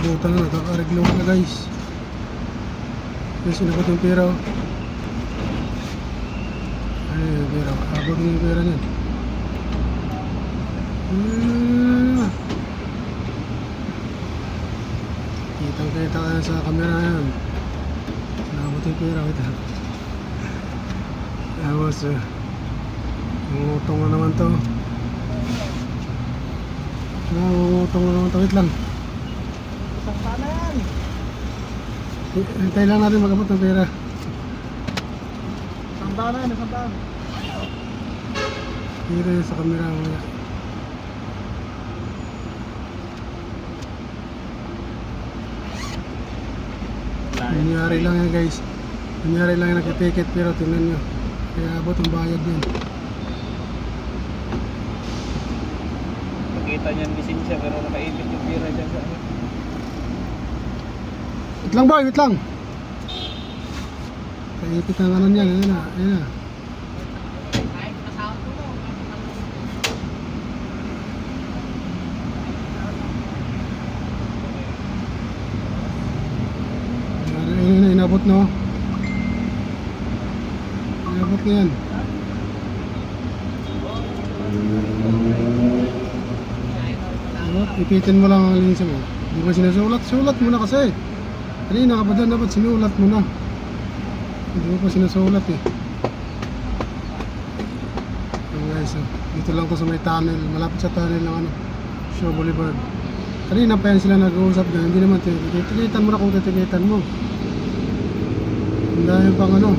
Nabutan na, nakakareglo na guys. May sinabot yung pera. oh. Ay, yung pera. Abot na yung pera niyan. Ah. Kitang kita ka sa camera yan. Nabot yung pera. Kita. Tapos, uh, ngutong na naman to. Ngutong na naman to. Wait lang. Sana yan. Hintay lang natin mag-abot ng pera. Isang daan na yan, isang daan. Hira yun sa camera mamaya. Nangyari lang yan guys. Nangyari lang yan nakitiket pero tingnan nyo. Kaya abot ang bayad yan. Pakita niya ang lisensya pero nakaipit yung pira dyan sa ano. Wait lang boy, wait lang. Kaipit ang ano niyan, ayun na, ayun na. Ayun, na, inabot no. Inabot na yan. Ipitin mo lang ang linis mo. Di ba sinusulat? Sulat mo na kasi. Kanina ka ba? Dapat sinulat mo na. Hindi mo pa sinusulat eh. Ayan guys, oh. dito lang to sa may tunnel. Malapit sa tunnel ng ano, Shaw Boulevard. Kanina pa yan sila nag-uusap dyan. Hindi naman titikitan. Mo na kung titikitan mo. Ang dahil pang ano.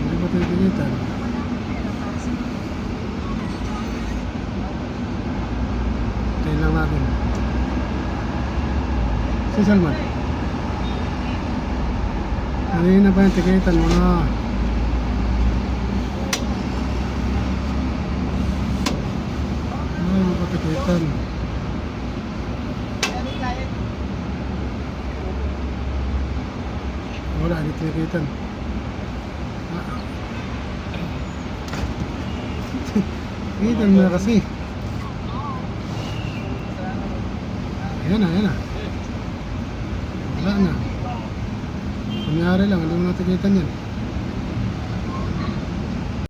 Hindi ba titikitan? Tayo lang natin. Si Salman. Kanina pa yung tikitan mo na. Ay, mapatikitan. Wala, hindi tikitan. Tikitan mo na kasi. Ayan na, ayan na. Wala na. Kunyari lang, hindi mo natikitan yan.